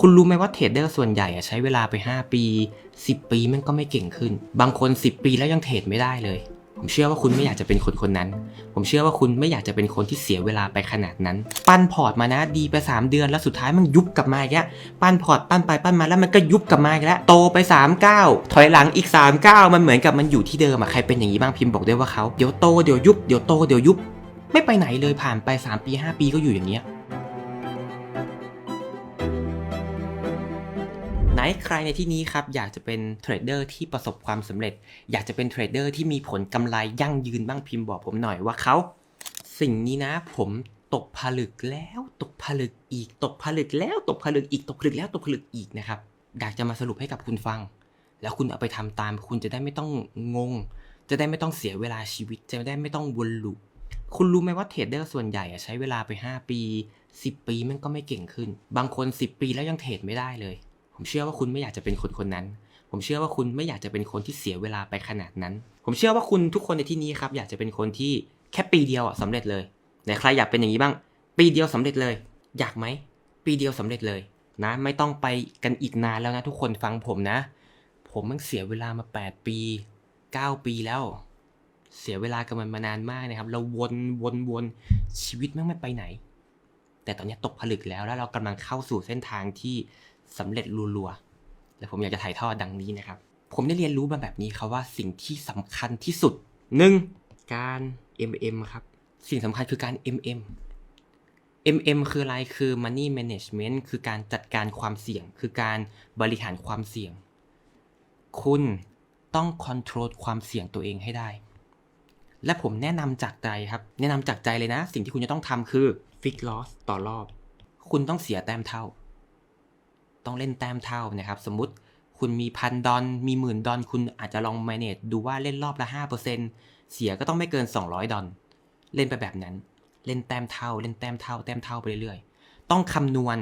คุณรู้ไหมว่าเทรดเดอร์ส่วนใหญ่ใช้เวลาไป 5 ปี 10 ปีมันก็ไม่เก่งขึ้น บางคน 10 ปีแล้วยังเทรดไม่ได้เลย ผมเชื่อว่าคุณไม่อยากจะเป็นคนคนนั้น ผมเชื่อว่าคุณไม่อยากจะเป็นคนที่เสียเวลาไปขนาดนั้น ปั้นพอร์ตมานะดีไป 3 เดือนแล้วสุดท้ายมันยุบกลับมาอีกแล้วปั้นพอร์ตปั้นไปปั้นมาแล้วมันก็ยุบกลับมาอีกแล้วโตไป3ก้าวถอยหลังอีก3ก้าวมันเหมือนกับมันอยู่ที่เดิมอะใครเป็นอย่างนี้บ้างพิมพ์บอกได้วยว่าเขาเดี๋ยวโตเดี๋ยวยุบเดี๋ยวโตเดี๋ยวยุบไม่ไปไหนเลยผ่านไป 3 ปี 5 ปีก็อยู่อย่างเนี้ย ไหนใครในที่นี้ครับอยากจะเป็นเทรดเดอร์ที่ประสบความสำเร็จ อยากจะเป็นเทรดเดอร์ที่มีผลกำไรยั่งยืนบ้างพิมพ์บอกผมหน่อยว่าเขาสิ่งนี้นะผมตกผลึกแล้วตกผลึกอีกตกผลึกแล้วตกผลึกอีกตกผลึกแล้วตกผลึกอีกนะครับอยากจะมาสรุปให้กับคุณฟัง แล้วคุณเอาไปทำตาม คุณจะได้ไม่ต้องงง จะได้ไม่ต้องเสียเวลาชีวิต จะได้ไม่ต้องวนลูปคุณรู้ไหมว่าเทรดเดอร์ส่วนใหญ่ใช้เวลาไป 5 ปี 10 ปีมันก็ไม่เก่งขึ้น บางคน 10 ปีแล้วยังเทรดไม่ได้เลย ผมเชื่อว่าคุณไม่อยากจะเป็นคนคนนั้น ผมเชื่อว่าคุณไม่อยากจะเป็นคนที่เสียเวลาไปขนาดนั้น ผมเชื่อว่าคุณทุกคนในที่นี้ครับอยากจะเป็นคนที่แค่ปีเดียวอะสำเร็จเลยไหนใครอยากเป็นอย่างนี้บ้าง ปีเดียวสำเร็จเลย อยากไหมปีเดียวสำเร็จเลยนะไม่ต้องไปกันอีกนานแล้วนะทุกคนฟังผมนะ ผมมันเสียเวลามา 8 ปี 9 ปีแล้ว เสียเวลากับมันมานานมากนะครับ เราวนวนวนชีวิตมันไม่ไปไหน แต่ตอนนี้ตกผลึกแล้วแล้วเรากำลังเข้าสู่เส้นทางที่ สำเร็จรัวๆและผมอยากจะถ่ายทอดดังนี้นะครับ ผมได้เรียนรู้มาแบบนี้ครับว่าสิ่งที่สำคัญที่สุดหนึ่งการ MM ครับ สิ่งสำคัญคือการ MM MM คืออะไรคือ Money Management คือการจัดการความเสี่ยง คือการบริหารความเสี่ยง คุณต้องค o n t r o l ความเสี่ยงตัวเองให้ได้ และผมแนะนำจากใจครับ แนะนำจากใจเลยนะ สิ่งที่คุณจะต้องทำคือ fix loss ต่อรอบ คุณต้องเสียแต้มเท่า ต้องเล่นแต้มเท่านะครับ สมมติคุณมีพันดอนมีหมื่นดอนคุณอาจจะลอง manage ดูว่าเล่นรอบละ 5%เสียก็ต้องไม่เกิน 200 ดอน เล่นไปแบบนั้น เล่นแต้มเท่า เล่นแต้มเท่า แต้มเท่าไปเรื่อยๆ ต้องคำนวณ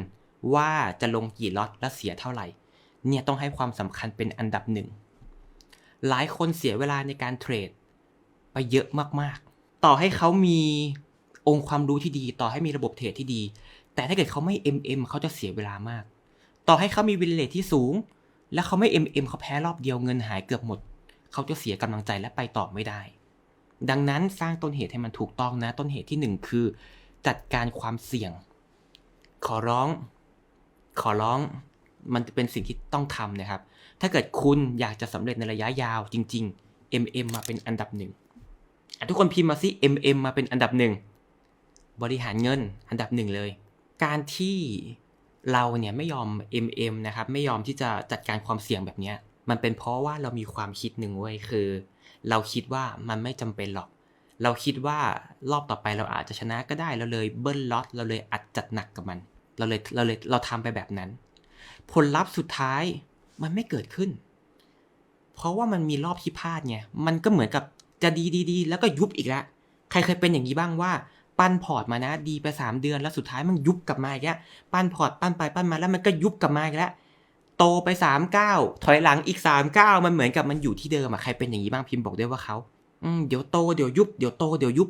ว่าจะลงกี่ล็อตและเสียเท่าไหร่ เนี่ยต้องให้ความสำคัญเป็นอันดับหนึ่ง หลายคนเสียเวลาในการเทรดไปเยอะมากๆ ต่อให้เขามีองค์ความรู้ที่ดี ต่อให้มีระบบเทรดที่ดี แต่ถ้าเกิดเขาไม่ MM เขาจะเสียเวลามาก ต่อให้เขามีวินเลทที่สูง แล้วเขาไม่ MM เขาแพ้รอบเดียวเงินหายเกือบหมด เขาจะเสียกำลังใจและไปต่อไม่ได้ ดังนั้นสร้างต้นเหตุให้มันถูกต้องนะ ต้นเหตุที่หนึ่งคือ จัดการความเสี่ยง ขอร้อง ขอร้อง มันเป็นสิ่งที่ต้องทำนะครับ ถ้าเกิดคุณอยากจะสำเร็จในระยะยาวจริง ๆ MM มาเป็นอันดับหนึ่งทุกคนพิมพ์มาสิ MM มาเป็นอันดับหนึ่งบริหารเงินอันดับหนึ่งเลย การที่ เราเนี่ยไม่ยอม MM นะครับไม่ยอมที่จะจัดการความเสี่ยงแบบนี้มันเป็นเพราะว่าเรามีความคิดหนึ่งเว้ยคือ เราคิดว่ามันไม่จำเป็นหรอก เราคิดว่ารอบต่อไปเราอาจจะชนะก็ได้เราเลยเบิ้ลล็อตเราเลยอัดจัดหนักกับมัน เราเลยเราเลยเราทำไปแบบนั้น ผลลัพธ์สุดท้ายมันไม่เกิดขึ้น เพราะว่ามันมีรอบที่พลาดไงมันก็เหมือนกับจะดีดีดีแล้วก็ยุบอีกแล้วใครเคยเป็นอย่างนี้บ้างว่า ปั้นพอร์ตมานะ ดีไปสามเดือนแล้วสุดท้ายมันยุบกลับมาอีกแล้วปั้นพอร์ตปั้นไปปั้นมาแล้วมันก็ยุบกลับมาอีกแล้วโตไปสามเก้าถอยหลังอีกสามเก้ามันเหมือนกับมันอยู่ที่เดิมอะใครเป็นอย่างนี้บ้างพิมพ์บอกด้วยว่าเขาอืมเดี๋ยวโตเดี๋ยวยุบเดี๋ยวโตเดี๋ยวยุบ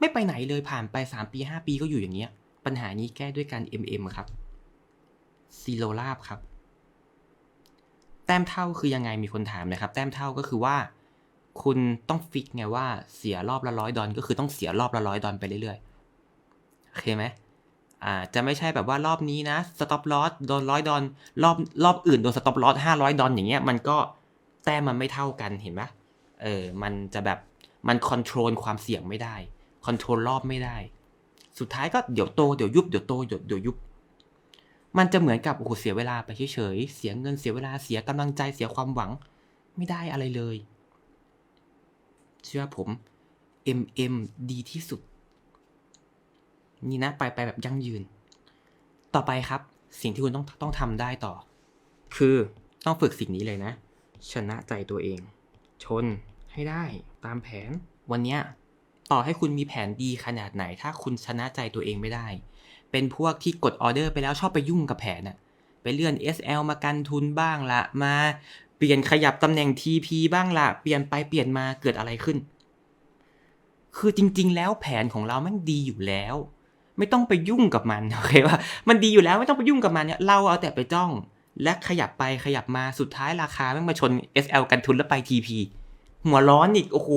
ไม่ไปไหนเลยผ่านไปสามปีห้าปีก็อยู่อย่างเงี้ย ปัญหานี้แก้ด้วยการ MM ครับซีโรลาบครับ แต้มเท่าคือยังไงมีคนถามนะครับ แต้มเท่าก็คือว่า คุณต้องฟิกไงว่าเสียรอบละร้อยดอลก็คือต้องเสียรอบละร้อยดอลไปเรื่อยๆ โอเคไหมอ่าจะไม่ใช่แบบว่ารอบนี้นะสต็อปลอสโดนร้อยดอลรอบรอบอื่นโดนสต็อปลอสห้าร้อยดอลอย่างเงี้ยมันก็แต้มมันไม่เท่ากันเห็นไหมเออมันจะแบบมันคอนโทรลความเสี่ยงไม่ได้คอนโทรลรอบไม่ได้ สุดท้ายก็เดี๋ยวโตเดี๋ยวยุบเดี๋ยวโตเดี๋ยวเดี๋ยวยุบ มันจะเหมือนกับโอ้โหเสียเวลาไปเฉยๆเสียเงินเสียเวลาเสียกำลังใจเสียความหวังไม่ได้อะไรเลย เชื่อผม MM ดีที่สุด นี่นะ ไปไปแบบยั่งยืน ต่อไปครับ สิ่งที่คุณต้องต้องทำได้ต่อ คือต้องฝึกสิ่งนี้เลยนะ ชนะใจตัวเอง ชนให้ได้ตามแผน วันเนี้ยต่อให้คุณมีแผนดีขนาดไหน ถ้าคุณชนะใจตัวเองไม่ได้ เป็นพวกที่กดออเดอร์ไปแล้วชอบไปยุ่งกับแผนอะไปเลื่อน SL มากันทุนบ้างละ มา เปลี่ยนขยับตำแหน่ง TP บ้างละเปลี่ยนไปเปลี่ยนมาเกิดอะไรขึ้น คือจริง ๆ แล้วแผนของเราแม่งดีอยู่แล้ว ไม่ต้องไปยุ่งกับมันโอเคว่ามันดีอยู่แล้วไม่ต้องไปยุ่งกับมันเนี่ยเราเอาแต่ไปจ้อง และขยับไปขยับมาสุดท้ายราคาแม่งมาชน SL กันทุนแล้วไป TP หัวร้อนอีกโอ้โห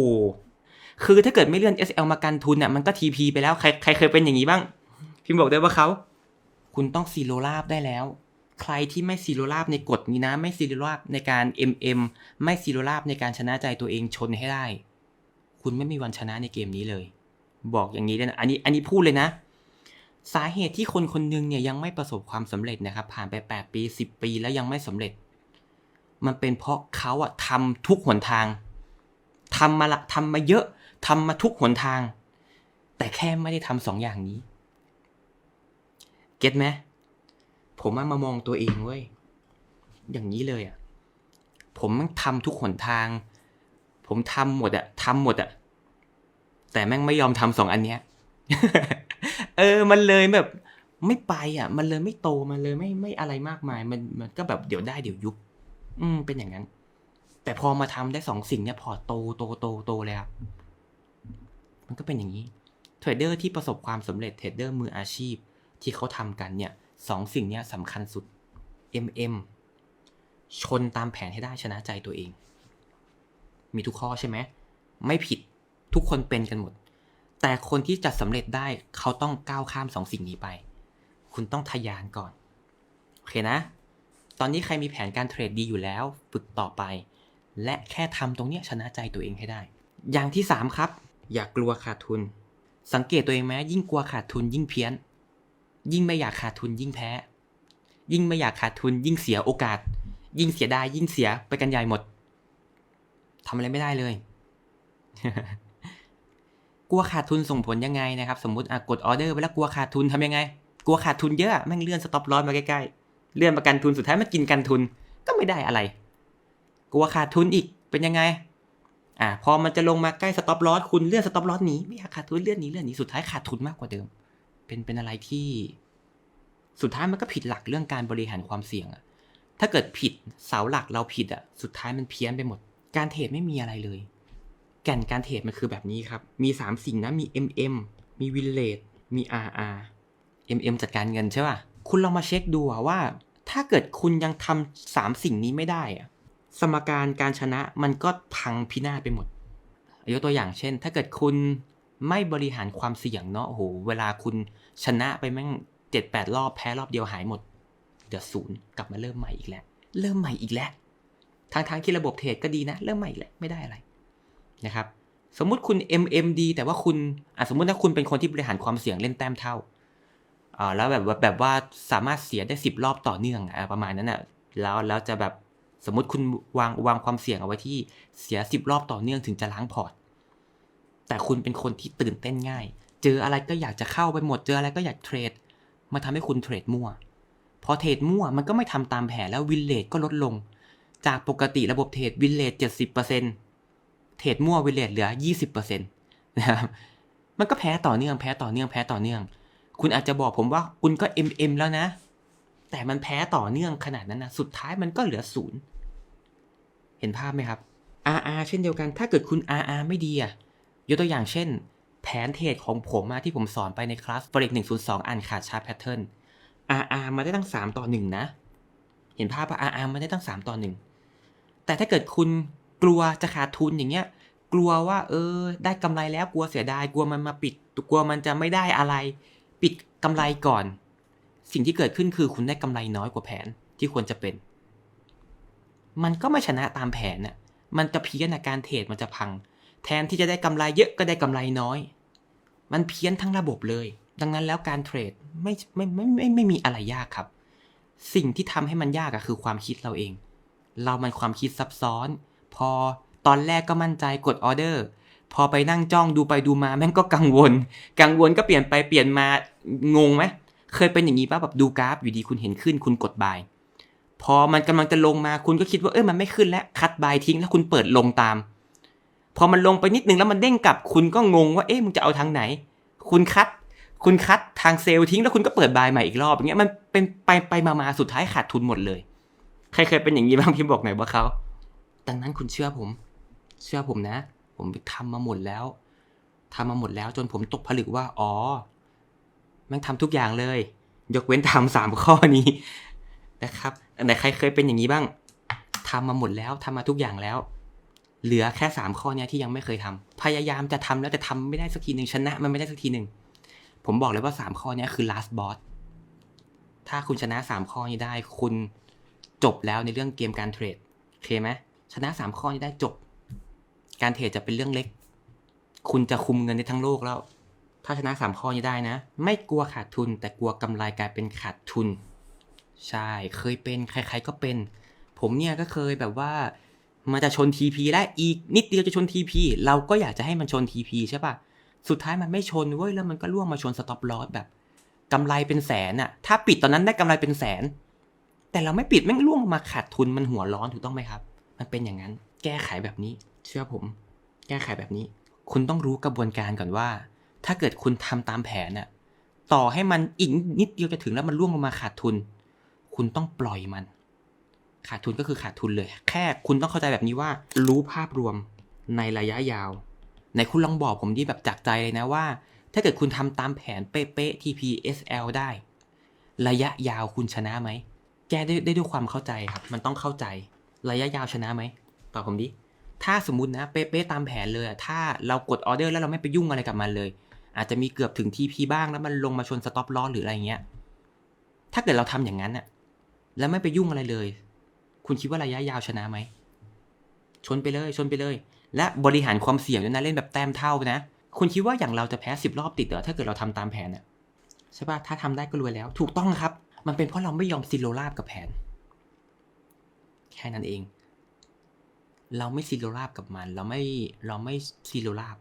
คือถ้าเกิดไม่เลื่อน SL มากันทุนเนี่ยมันก็ TP ไปแล้วใครใครเคยเป็นอย่างนี้บ้างพิมพ์บอกได้ว่าเขาคุณต้องซีโรลาบได้แล้ว ใครที่ไม่ซีโรลาบในกฎนี้นะ ไม่ซีโรลาบในการ MM ไม่ซีโรลาบในการชนะใจตัวเองชนให้ได้ คุณไม่มีวันชนะในเกมนี้เลย บอกอย่างนี้เลยนะอันนี้อันนี้พูดเลยนะ สาเหตุที่คนคนหนึงเนี่ยยังไม่ประสบความสำเร็จนะครับ ผ่านไป 8 ปี 10 ปีแล้วยังไม่สำเร็จ มันเป็นเพราะเขาอะทำทุกหนทางทำมาละทำมาเยอะทำมาทุกหนทาง แต่แค่ไม่ได้ทำสองอย่างนี้ เก็ตไหม ผมมามามองตัวเองเว้ยอย่างนี้เลยอะ่ะ ผมแม่งทำทุกหนทาง ผมทำหมดอะทำหมดอะแต่แม่งไม่ยอมทำสองอันเนี้ย เออ มันเลยแบบ ไม่ไปอะ มันเลยไม่โต มันเลยไม่ไม่อะไรมากมาย มันมันก็แบบเดี๋ยวได้เดี๋ยวยุบ อืม เป็นอย่างนั้น แต่พอมาทำได้สองสิ่งเนี้ยพอโตโตโตโตเลยครับ มันก็เป็นอย่างนี้ เทรดเดอร์ที่ประสบความสำเร็จเทรดเดอร์มืออาชีพที่เขาทำกันเนี่ย สองสิ่งนี้สำคัญสุด MM ชนตามแผนให้ได้ชนะใจตัวเอง มีทุกข้อใช่ไหม ไม่ผิดทุกคนเป็นกันหมด แต่คนที่จะสำเร็จได้เขาต้องก้าวข้ามสองสิ่งนี้ไป คุณต้องทะยานก่อน โอเคนะ ตอนนี้ใครมีแผนการเทรดดีอยู่แล้ว ฝึกต่อไป และแค่ทำตรงนี้ชนะใจตัวเองให้ได้ อย่างที่สามครับ อย่ากลัวขาดทุน สังเกตตัวเองไหมยิ่งกลัวขาดทุนยิ่งเพี้ยน ยิ่งไม่อยากขาดทุนยิ่งแพ้ ยิ่งไม่อยากขาดทุน ยิ่งเสียโอกาส ยิ่งเสียดายยิ่งเสียไปกันใหญ่หมดทำอะไรไม่ได้เลย กลัวขาดทุนส่งผลยังไงนะครับ สมมติอะกดออเดอร์ไปแล้วกลัวขาดทุนทำยังไง กลัวขาดทุนเยอะแม่งเลื่อนสต็อปลอสมาใกล้ๆ เลื่อนประกันทุนสุดท้ายมันกินกันทุนก็ไม่ได้อะไร กลัวขาดทุนอีกเป็นยังไง อะพอมันจะลงมาใกล้สต็อปลอสคุณเลื่อนสต็อปลอสหนีไม่อยากขาดทุนเลื่อนหนีเลื่อนหนีสุดท้ายขาดทุนมากกว่าเดิม เป็นเป็นอะไรที่สุดท้ายมันก็ผิดหลักเรื่องการบริหารความเสี่ยงอะถ้าเกิดผิดเสาหลักเราผิดอะสุดท้ายมันเพี้ยนไปหมด การเทรดไม่มีอะไรเลย แก่นการเทรดมันคือแบบนี้ครับ มี 3 สิ่งนะมี MM มี Village มี RR MM จัดการเงินใช่ป่ะ คุณลองมาเช็คดูว่า ถ้าเกิดคุณยังทำสามสิ่งนี้ไม่ได้อะสมการการชนะมันก็พังพินาศไปหมดยกตัวอย่างเช่น ถ้าเกิดคุณ ไม่บริหารความเสี่ยงเนาะโอ้โหเวลาคุณชนะไปแม่งเจ็ดแปดรอบแพ้รอบเดียวหายหมด เดี๋ยวศูนย์กลับมาเริ่มใหม่อีกแล้ว เริ่มใหม่อีกแล้วทางทางที่ระบบเทรดก็ดีนะ เริ่มใหม่อีกแล้วไม่ได้อะไรนะครับ สมมุติคุณ MMD แต่ว่าคุณอะสมมุติถ้าคุณเป็นคนที่บริหารความเสี่ยงเล่นแต้มเท่าอ่าแล้วแบบแบบว่าสามารถเสียได้สิบรอบต่อเนื่องอะประมาณนั้นอะแล้วแล้วจะแบบสมมติคุณวางวางความเสี่ยงเอาไว้ที่เสียสิบรอบต่อเนื่องถึงจะล้างพอร์ต แต่คุณเป็นคนที่ตื่นเต้นง่าย เจออะไรก็อยากจะเข้าไปหมด เจออะไรก็อยากเทรด มาทำให้คุณเทรดมั่ว พอเทรดมั่วมันก็ไม่ทำตามแผนแล้ววินเลทก็ลดลง จากปกติระบบเทรดวินเลทเจ็ดสิบเปอร์เซ็นเทรดมั่ววินเลทเหลือยี่สิบเปอร์เซ็นต์นะครับมันก็แพ้ต่อเนื่องแพ้ต่อเนื่องแพ้ต่อเนื่อง คุณอาจจะบอกผมว่าคุณก็ MM แล้วนะ แต่มันแพ้ต่อเนื่องขนาดนั้นนะสุดท้ายมันก็เหลือศูนย์เห็นภาพไหมครับ RR เช่นเดียวกันถ้าเกิดคุณ RR ไม่ดีอะ ยกตัวอย่างเช่น แผนเทรดของผมอะที่ผมสอนไปในคลาส Forex 102อ่านขาดชาร์ตแพทเทิร์น RR มาได้ตั้ง 3 ต่อ 1 นะ เห็นภาพปะ RR มาได้ตั้ง 3 ต่อ 1 แต่ถ้าเกิดคุณกลัวจะขาดทุนอย่างเงี้ย กลัวว่าเออ ได้กำไรแล้วกลัวเสียดายกลัวมันมาปิดกลัวมันจะไม่ได้อะไร ปิดกำไรก่อน สิ่งที่เกิดขึ้นคือคุณได้กำไรน้อยกว่าแผนที่ควรจะเป็น มันก็ไม่ชนะตามแผนน่ะมันจะเพี้ยนอะการเทรดมันจะพัง แทนที่จะได้กำไรเยอะก็ได้กำไรน้อย มันเพี้ยนทั้งระบบเลย ดังนั้นแล้วการเทรดไม่ไม่ไมไม่ไม่ไม่มีอะไรยากครับ สิ่งที่ทำให้มันยากอะคือความคิดเราเอง เรามันความคิดซับซ้อน พอตอนแรกก็มั่นใจกดออเดอร์พอไปนั่งจ้องดูไปดูมาแม่งก็กังวล กังวลก็เปลี่ยนไปเปลี่ยนมางงไหมเคยเป็นอย่างนี้ป่ะแบบดูกราฟอยู่ดีคุณเห็นขึ้นคุณกดบาย พอมันกำลังจะลงมาคุณก็คิดว่าเออมันไม่ขึ้นแล้วคัดบายทิ้งแล้วคุณเปิดลงตาม พอมันลงไปนิดนึงแล้วมันเด้งกลับ คุณก็งงว่าเอ๊ะมึงจะเอาทางไหน คุณคัด คุณคัดทางเซลล์ทิ้งแล้วคุณก็เปิดบายใหม่อีกรอบอย่างเงี้ยมันเป็นไปไปมามาสุดท้ายขาดทุนหมดเลย ใครเคยเป็นอย่างนี้บ้างพี่บอกหน่อยว่าเขาดังนั้นคุณเชื่อผม เชื่อผมนะ ผมไปทำมาหมดแล้วทำมาหมดแล้วจนผมตกผลึกว่าอ๋อแม่งทำทุกอย่างเลย ยกเว้นทำสามข้อนี้นะครับไหนใครเคยเป็นอย่างนี้บ้างทำมาหมดแล้วทำมาทุกอย่างแล้ว เหลือแค่สามข้อเนี้ยที่ยังไม่เคยทำพยายามจะทำแล้วแต่ทำไม่ได้สักทีหนึ่งชนะ มันไม่ได้สักทีหนึ่งผมบอกเลยว่าสามข้อเนี้ยคือ last boss ถ้าคุณชนะสามข้อนี้ได้ คุณจบแล้วในเรื่องเกมการเทรดโอเคไหมชนะสามข้อนี้ได้จบ การเทรดจะเป็นเรื่องเล็ก คุณจะคุมเงินได้ทั้งโลกแล้ว ถ้าชนะสามข้อนี้ได้นะ ไม่กลัวขาดทุน แต่กลัวกำไรกลายเป็นขาดทุน ใช่ เคยเป็นใคร ๆก็เป็น ผมเนี่ยก็เคยแบบว่า มันจะชน TP และอีกนิดเดียวจะชน TP เราก็อยากจะให้มันชน TP ใช่ปะสุดท้ายมันไม่ชนเว้ยแล้วมันก็ล่วงมาชนสต็อปลอสแบบกำไรเป็นแสนอะถ้าปิดตอนนั้นได้กำไรเป็นแสน แต่เราไม่ปิดแม่งล่วงมาขาดทุนมันหัวร้อนถูกต้องไหมครับ มันเป็นอย่างนั้น แก้ไขแบบนี้ เชื่อผม แก้ไขแบบนี้ คุณต้องรู้กระบวนการก่อนว่า ถ้าเกิดคุณทำตามแผนน่ะต่อให้มันอีกนิดเดียวจะถึงแล้วมันร่วงลงมาขาดทุน คุณต้องปล่อยมัน ขาดทุนก็คือขาดทุนเลย แค่คุณต้องเข้าใจแบบนี้ว่า รู้ภาพรวมในระยะยาวไหนคุณลองบอกผมดิแบบจากใจเลยนะว่า ถ้าเกิดคุณทำตามแผนเป๊ะๆ TPSL ได้ ระยะยาวคุณชนะไหมแก้ได้ได้ด้วยความเข้าใจครับ มันต้องเข้าใจ ระยะยาวชนะไหมตอบผมดิถ้าสมมตินะเป๊ะๆตามแผนเลย ถ้าเรากดออเดอร์แล้วเราไม่ไปยุ่งอะไรกับมันเลย อาจจะมีเกือบถึง TP บ้างแล้วมันลงมาชนสต็อปลอสหรืออะไรเงี้ยถ้าเกิดเราทำอย่างนั้นน่ะแล้วไม่ไปยุ่งอะไรเลย คุณคิดว่าระยะยาวชนะไหม ชนไปเลย ชนไปเลย และบริหารความเสี่ยงด้วยนะเล่นแบบแต้มเท่านะ คุณคิดว่าอย่างเราจะแพ้สิบรอบติดเหรอถ้าเกิดเราทำตามแผนน่ะใช่ป่ะถ้าทำได้ก็รวยแล้ว ถูกต้องครับ มันเป็นเพราะเราไม่ยอมซิโรราบกับแผน แค่นั้นเอง เราไม่ซีโรราบกับมัน เราไม่เราไม่ซีโรราบ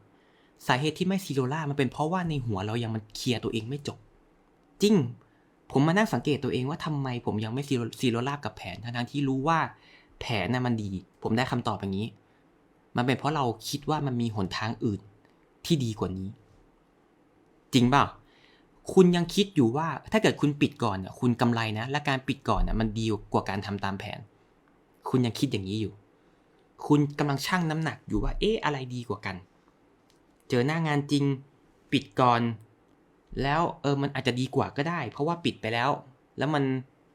สาเหตุที่ไม่ซีโรราบมันเป็นเพราะว่าในหัวเรายังมันเคลียร์ตัวเองไม่จบ จริง ผมมานั่งสังเกตตัวเองว่าทำไมผมยังไม่ซีโรซีโราบกับแผนทั้งที่รู้ว่าแผนน่ะมันดี ผมได้คำตอบอย่างนี้ มันเป็นเพราะเราคิดว่ามันมีหนทางอื่นที่ดีกว่านี้ จริงเปล่าคุณยังคิดอยู่ว่าถ้าเกิดคุณปิดก่อนเนี่ยคุณกำไรนะ และการปิดก่อนน่ะมันดีกว่าการทำตามแผน คุณยังคิดอย่างนี้อยู่ คุณกำลังชั่งน้ำหนักอยู่ว่าเอ๊ะอะไรดีกว่ากัน เจอหน้างานจริง ปิดก่อน แล้วเออมันอาจจะดีกว่าก็ได้ เพราะว่าปิดไปแล้ว แล้วมัน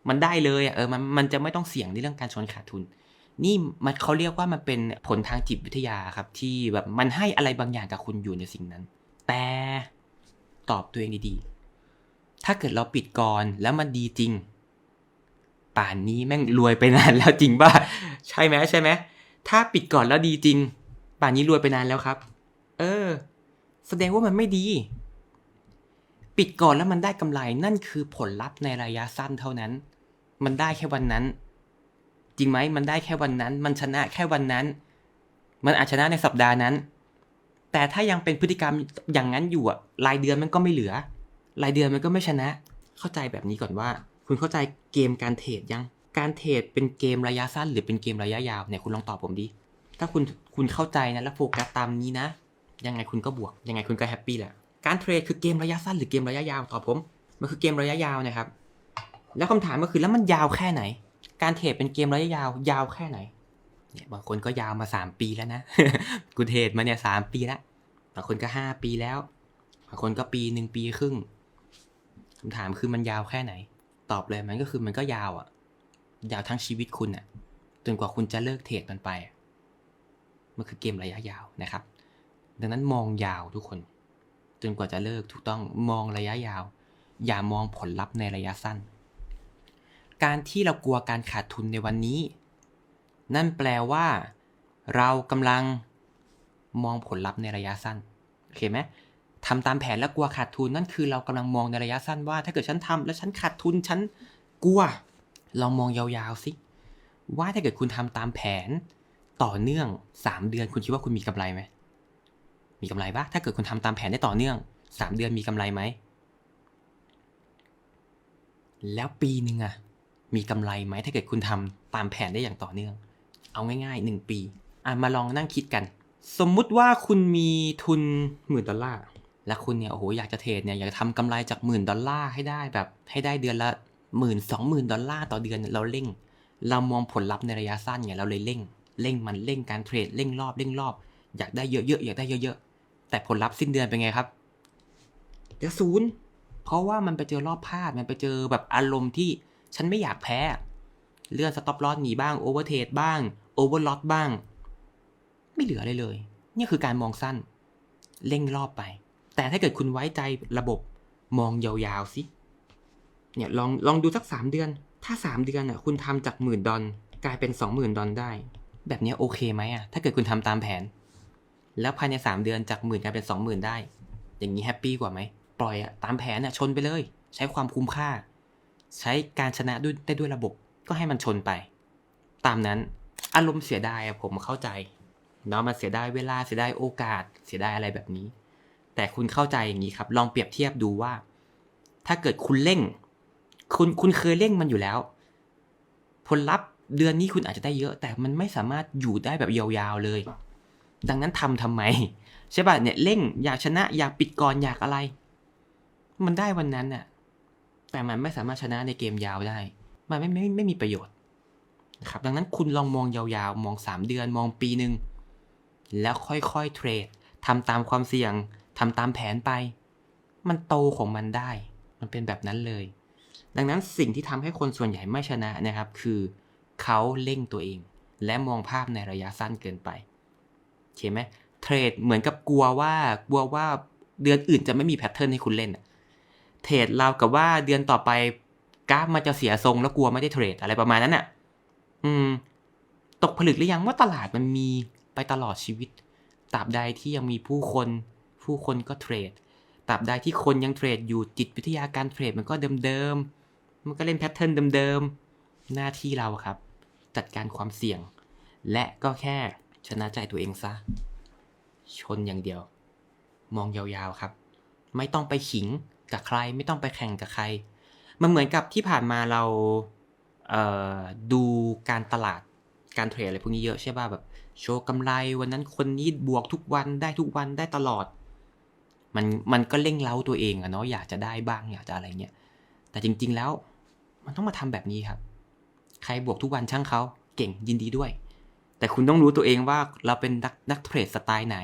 มันได้เลยเออมันมันจะไม่ต้องเสี่ยงในเรื่องการชนขาดทุน นี่มันเขาเรียกว่ามันเป็นผลทางจิตวิทยาครับ ที่แบบมันให้อะไรบางอย่างกับคุณอยู่ในสิ่งนั้น แต่ตอบตัวเองดีๆ ถ้าเกิดเราปิดก่อนแล้วมันดีจริง ป่านนี้แม่งรวยไปนานแล้วจริงป่ะใช่ไหมใช่ไหมถ้าปิดก่อนแล้วดีจริง ป่านนี้รวยไปนานแล้วครับ เออ แสดงว่ามันไม่ดี ปิดก่อนแล้วมันได้กำไรนั่นคือผลลัพธ์ในระยะสั้นเท่านั้น มันได้แค่วันนั้น จริงไหมมันได้แค่วันนั้น มันชนะแค่วันนั้น มันอาจชนะในสัปดาห์นั้น แต่ถ้ายังเป็นพฤติกรรมอย่างนั้นอยู่อะรายเดือนมันก็ไม่เหลือ รายเดือนมันก็ไม่ชนะ เข้าใจแบบนี้ก่อนว่า คุณเข้าใจเกมการเทรดยัง การเทรดเป็นเกมระยะสั้น หรือเป็นเกมระยะยาวเนี่ยคุณลองตอบผมดิถ้าคุณคุณเข้าใจนะแล้วโฟกัสตามนี้นะ ยังไงคุณก็บวก ยังไงคุณก็แฮปปี้แหละ การเทรดคือเกมระยะสั้นหรือเกมระยะยาวตอบผม มันคือเกมระยะยาวนะครับ แล้วคำถามก็คือแล้วมันยาวแค่ไหน การเทรดเป็นเกมระยะยาวยาวแค่ไหนเนี่ยบางคนก็ยาวมาสามปีแล้วนะ กูเทรดมาเนี่ยสามปีแล้วบางคนก็ห้าปีแล้วบางคนก็ปีหนึ่งปีครึ่งคำถามคือมันยาวแค่ไหน ตอบเลยมันก็คือมันก็ยาวอะยาวทั้งชีวิตคุณอะจนกว่าคุณจะเลิกเทรดมันไปมันคือเกมระยะยาวนะครับ ดังนั้นมองยาวทุกคน จนกว่าจะเลิกถูกต้องมองระยะยาว อย่ามองผลลัพธ์ในระยะสั้น การที่เรากลัวการขาดทุนในวันนี้ นั่นแปลว่า เรากำลังมองผลลัพธ์ในระยะสั้นโอเคไหมทำตามแผนแล้วกลัวขาดทุนนั่นคือเรากำลังมองในระยะสั้นว่า ถ้าเกิดฉันทำแล้วฉันขาดทุนฉันกลัวลองมองยาวๆสิว่าถ้าเกิดคุณทำตามแผนต่อเนื่องสามเดือนคุณคิดว่าคุณมีกำไรไหม มีกำไรปะถ้าเกิดคุณทำตามแผนได้ต่อเนื่องสามเดือนมีกำไรไหม แล้วปีหนึ่งอะมีกำไรไหมถ้าเกิดคุณทำตามแผนได้อย่างต่อเนื่อง เอาง่ายๆหนึ่งปีอะมาลองนั่งคิดกัน สมมุติว่าคุณมีทุนหมื่นดอลลาร์และคุณเนี่ยโอ้โหอยากจะเทรดเนี่ยอยากจะทำกำไรจากหมื่นดอลลาร์ให้ได้แบบให้ได้เดือนละหมื่นสองหมื่นดอลลาร์ต่อเดือนเราเร่ง เรามองผลลัพธ์ในระยะสั้นไงเราเลยเร่ง เร่งมันเร่งการเทรดเร่งรอบเร่งรอบ อยากได้เยอะๆอยากได้เยอะๆ แต่ผลลัพธ์สิ้นเดือนเป็นไงครับเดี๋ยวศูนย์เพราะว่ามันไปเจอรอบพลาดมันไปเจอแบบอารมณ์ที่ฉันไม่อยากแพ้ เลื่อนสต็อปลอสหนีบ้างโอเวอร์เทรดบ้างโอเวอร์ลอตบ้าง ไม่เหลืออะไรเลย นี่คือการมองสั้น เร่งรอบไป แต่ถ้าเกิดคุณไว้ใจระบบมองยาวๆสิเนี่ยลองลองดูสักสามเดือน ถ้าสามเดือนอะคุณทำจากหมื่นดอลกลายเป็นสองหมื่นดอลได้ แบบเนี้ยโอเคไหมอะถ้าเกิดคุณทำตามแผน แล้วภายในสามเดือนจากหมื่นกลายเป็นสองหมื่นได้ อย่างนี้แฮปปี้กว่าไหม ปล่อยอะตามแผนอะชนไปเลย ใช้ความคุ้มค่า ใช้การชนะด้วยได้ด้วยระบบก็ให้มันชนไป ตามนั้นอารมณ์เสียดายอะผมเข้าใจเนาะมันเสียดายเวลาเสียดายโอกาส เสียดายอะไรแบบนี้ แต่คุณเข้าใจอย่างนี้ครับ ลองเปรียบเทียบดูว่า ถ้าเกิดคุณเร่ง คุณคุณเคยเร่งมันอยู่แล้ว ผลลัพธ์เดือนนี้คุณอาจจะได้เยอะ แต่มันไม่สามารถอยู่ได้แบบยาวๆเลย ดังนั้นทำทำไม ใช่ป่ะเนี่ยเร่งอยากชนะอยากปิดก่อนอยากอะไร มันได้วันนั้นน่ะ แต่มันไม่สามารถชนะในเกมยาวได้ มันไม่ไม่ไม่มีประโยชน์นะครับดังนั้นคุณลองมองยาวๆ มองสามเดือนมองปีหนึ่งแล้วค่อยๆเทรดทำตามความเสี่ยงทำตามแผนไป มันโตของมันได้ มันเป็นแบบนั้นเลย ดังนั้นสิ่งที่ทำให้คนส่วนใหญ่ไม่ชนะนะครับ คือเขาเร่งตัวเอง และมองภาพในระยะสั้นเกินไป เห็นไหมเทรดเหมือนกับกลัวว่ากลัวว่าเดือนอื่นจะไม่มีแพทเทิร์นให้คุณเล่นอะเทรดเรากับว่าเดือนต่อไปกราฟมันจะเสียทรงแล้วกลัวไม่ได้เทรดอะไรประมาณนั้นอะ อืม ตกผลึกหรือยังว่าตลาดมันมีไปตลอดชีวิตตราบใดที่ยังมีผู้คน ผู้คนก็เทรดตราบใดที่คนยังเทรดอยู่จิตวิทยาการเทรดมันก็เดิมๆ มันก็เล่นแพทเทิร์นเดิมๆ หน้าที่เราครับ จัดการความเสี่ยง และก็แค่ ชนะใจตัวเองซะ ชนอย่างเดียว มองยาวๆครับ ไม่ต้องไปขิงกับใคร ไม่ต้องไปแข่งกับใคร มันเหมือนกับที่ผ่านมาเราเดูการตลาดการเทรดอะไรพวกนี้เยอะใช่ป่ะแบบ โชว์กำไรวันนั้นคนนี้บวกทุกวันได้ทุกวันได้ตลอด มันมันก็เร่งเล้าตัวเองอะเนาะอยากจะได้บ้างอยากจะอะไรเงี้ยแต่จริง ๆแล้ว มันต้องมาทำแบบนี้ครับ ใครบวกทุกวันช่างเขาเก่งยินดีด้วย แต่คุณต้องรู้ตัวเองว่าเราเป็นนักนักเทรดสไตล์ไหน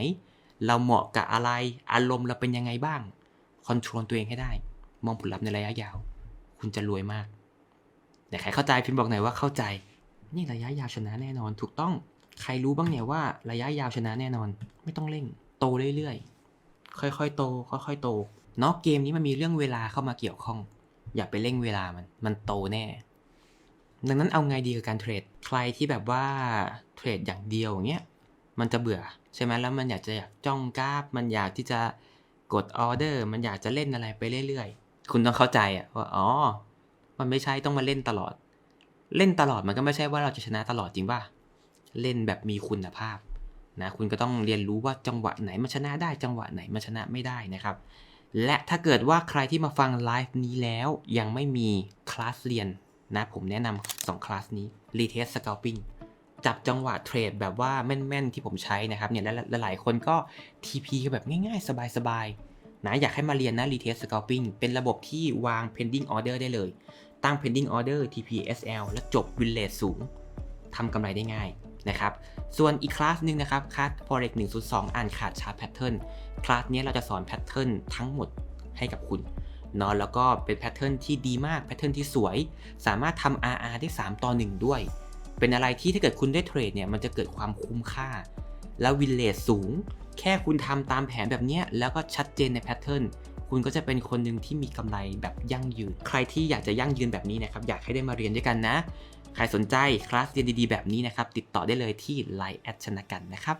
เราเหมาะกับอะไร อารมณ์เราเป็นยังไงบ้าง คอนโทรลตัวเองให้ได้ มองผลลัพธ์ในระยะยาว คุณจะรวยมากแต่ใครเข้าใจพิมพ์บอกหน่อยว่าเข้าใจ นี่ระยะยาวชนะแน่นอน ถูกต้อง ใครรู้บ้างเนี่ยว่าระยะยาวชนะแน่นอน ไม่ต้องเร่ง โตเรื่อยๆ ค่อยๆ โต ค่อยๆ โต เนาะเกมนี้มันมีเรื่องเวลาเข้ามาเกี่ยวข้อง อย่าไปเร่งเวลามัน มันโตแน่ ดังนั้นเอาไงดีกับการเทรด ใครที่แบบว่าเทรดอย่างเดียวอย่างเงี้ย มันจะเบื่อใช่ไหมแล้วมันอยากจะอยากจ้องกราฟ มันอยากที่จะกดออเดอร์ มันอยากจะเล่นอะไรไปเรื่อยๆ คุณต้องเข้าใจอะว่า อ๋อ มันไม่ใช่ต้องมาเล่นตลอด เล่นตลอดมันก็ไม่ใช่ว่าเราจะชนะตลอดจริงป่ะ เล่นแบบมีคุณภาพนะ คุณก็ต้องเรียนรู้ว่าจังหวะไหนมันชนะได้ จังหวะไหนมันชนะไม่ได้นะครับ และถ้าเกิดว่าใครที่มาฟังไลฟ์นี้แล้วยังไม่มีคลาสเรียน นะผมแนะนำสองคลาสนี้ Retest Scalping จับจังหวะเทรดแบบว่าแม่นๆ ที่ผมใช้นะครับเนี่ยและหลายคนก็ TP ก็แบบง่ายๆ สบายๆนะอยากให้มาเรียนนะ Retest Scalping เป็นระบบที่วาง pending order ได้เลย ตั้ง pending order TPSL และจบ win rate สูงทำกำไรได้ง่ายนะครับ ส่วนอีกคลาสหนึ่งนะครับคลาส forex 102 อ่านขาดชาร์ตแพทเทิร์นคลาสนี้เราจะสอนแพทเทิร์นทั้งหมดให้กับคุณ เนอนแล้วก็เป็นแพทเทิร์นที่ดีมากแพทเทิร์นที่สวย สามารถทำ RR ได้ 3 ต่อ 1 ด้วย เป็นอะไรที่ถ้าเกิดคุณได้เทรดเนี่ยมันจะเกิดความคุ้มค่า แล้ววินเลทสูง แค่คุณทำตามแผนแบบนี้แล้วก็ชัดเจนในแพทเทิร์นคุณก็จะเป็นคนหนึ่งที่มีกำไรแบบยั่งยืน ใครที่อยากจะยั่งยืนแบบนี้นะครับอยากให้ได้มาเรียนด้วยกันนะ ใครสนใจคลาสเรียนดีๆแบบนี้นะครับติดต่อได้เลยที่ Line แอดชนะกันนะครับ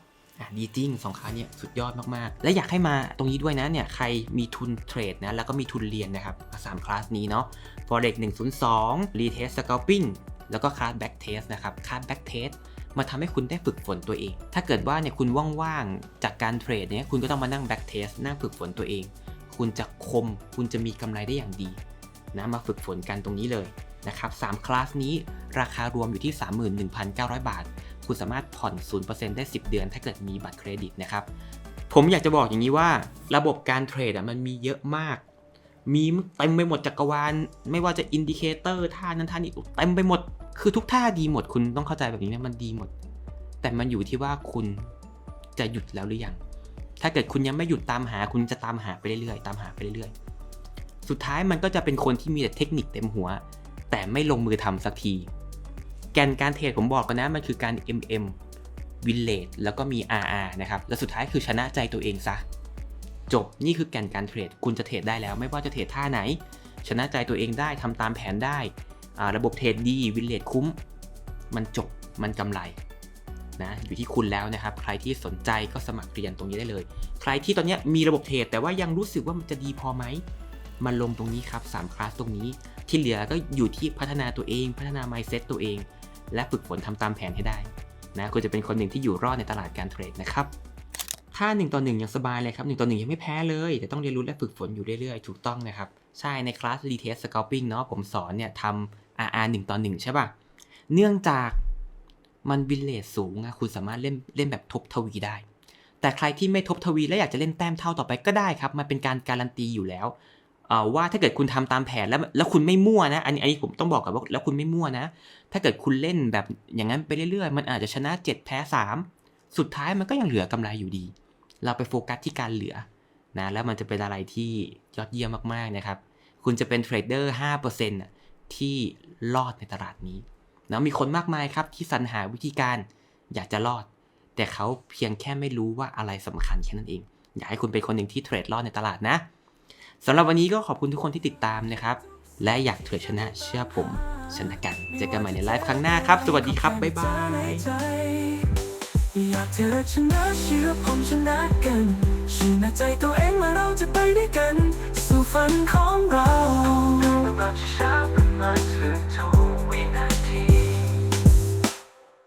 ดีจริงสองคลาเนี่ยสุดยอดมากๆ และอยากให้มาตรงนี้ด้วยนะเนี่ยใครมีทุนเทรดนะแล้วก็มีทุนเรียนนะครับสามคลาสนี้เนาะ forex 102 retest scalping แล้วก็คลาส back test นะครับคลาส back test มาทำให้คุณได้ฝึกฝนตัวเอง ถ้าเกิดว่าเนี่ยคุณว่างๆ จากการเทรดเนี่ยคุณก็ต้องมานั่ง back test นั่งฝึกฝนตัวเอง คุณจะคม คุณจะมีกำไรได้อย่างดีนะมาฝึกฝนกันตรงนี้เลยนะครับ3คลาสนี้ราคารวมอยู่ที่ 31,900 บาท คุณสามารถผ่อน 0%ได้ 10 เดือน ถ้าเกิดมีบัตรเครดิตนะครับ ผมอยากจะบอกอย่างนี้ว่าระบบการเทรดอะมันมีเยอะมาก มีเต็มไปหมดจักรวาล ไม่ว่าจะอินดิเคเตอร์ท่านั้นท่านี้เต็มไปหมด คือทุกท่าดีหมดคุณต้องเข้าใจแบบนี้นะมันดีหมด แต่มันอยู่ที่ว่าคุณจะหยุดแล้วหรือยัง ถ้าเกิดคุณยังไม่หยุดตามหา คุณจะตามหาไปเรื่อยๆ ตามหาไปเรื่อยๆ สุดท้ายมันก็จะเป็นคนที่มีแต่เทคนิคเต็มหัว แต่ไม่ลงมือทำสักที แกนการเทรดผมบอกกันนะมันคือการ MM Village แล้วก็มี RR นะครับ แล้วสุดท้ายคือชนะใจตัวเองซะ จบนี่คือแกนการเทรด คุณจะเทรดได้แล้ว ไม่ว่าจะเทรดท่าไหน ชนะใจตัวเองได้ทำตามแผนได้ ระบบเทรดดีวิลเลจคุ้ม มันจบมันกำไรนะอยู่ที่คุณแล้วนะครับ ใครที่สนใจก็สมัครเรียนตรงนี้ได้เลย ใครที่ตอนนี้มีระบบเทรดแต่ว่ายังรู้สึกว่ามันจะดีพอไหมมาลงตรงนี้ครับ3คลาสตรงนี้ ที่เหลือก็อยู่ที่พัฒนาตัวเอง พัฒนา mindset ตัวเอง และฝึกฝนทำตามแผนให้ได้นะคุณจะเป็นคนหนึ่งที่อยู่รอดในตลาดการเทรดนะครับถ้า1ต่อ1ยังสบายเลยครับ1ต่อ1ยังไม่แพ้เลย แต่ต้องเรียนรู้และฝึกฝนอยู่เรื่อยๆ ถูกต้องนะครับ ใช่ในคลาส retest scalping เนาะผมสอนเนี่ยทำ RR 1ต่อ1ใช่ป่ะ เนื่องจากมันวินเล e สูงอะคุณสามารถเล่นเล่นแบบทบทวีได้ แต่ใครที่ไม่ทบทวีและอยากจะเล่นแต้มเท่าต่อไปก็ได้ครับ มันเป็นการการันตีอยู่แล้ว ว่าถ้าเกิดคุณทำตามแผนแล้วแล้วคุณไม่มั่วนะ อันนี้อันนี้ผมต้องบอกกับว่าแล้วคุณไม่มั่วนะ ถ้าเกิดคุณเล่นแบบอย่างนั้นไปเรื่อยๆ มันอาจจะชนะ 7 แพ้ 3 สุดท้ายมันก็ยังเหลือกำไรอยู่ดี เราไปโฟกัสที่การเหลือนะแล้วมันจะเป็นอะไรที่ยอดเยี่ยมมากๆนะครับ คุณจะเป็นเทรดเดอร์5%น่ะที่รอดในตลาดนี้นะมีคนมากมายครับที่สรรหาวิธีการอยากจะรอด แต่เขาเพียงแค่ไม่รู้ว่าอะไรสำคัญแค่นั้นเอง อยากให้คุณเป็นคนหนึ่งที่เทรดรอดในตลาดนะ สำหรับวันนี้ก็ขอบคุณทุกคนที่ติดตามนะครับ และอยากเทรดชนะเชื่อผม ชนะกัน เจอกันใหม่ในไลฟ์ครั้งหน้าครับ สวัสดีครับ บ๊ายบาย อยากเธอชนะเชื่อผมชนะกันชนะใจตัวเองและเราจะไปด้วยกัน สู่ฝันของเราเราจะช้าประมาณเธอเท่า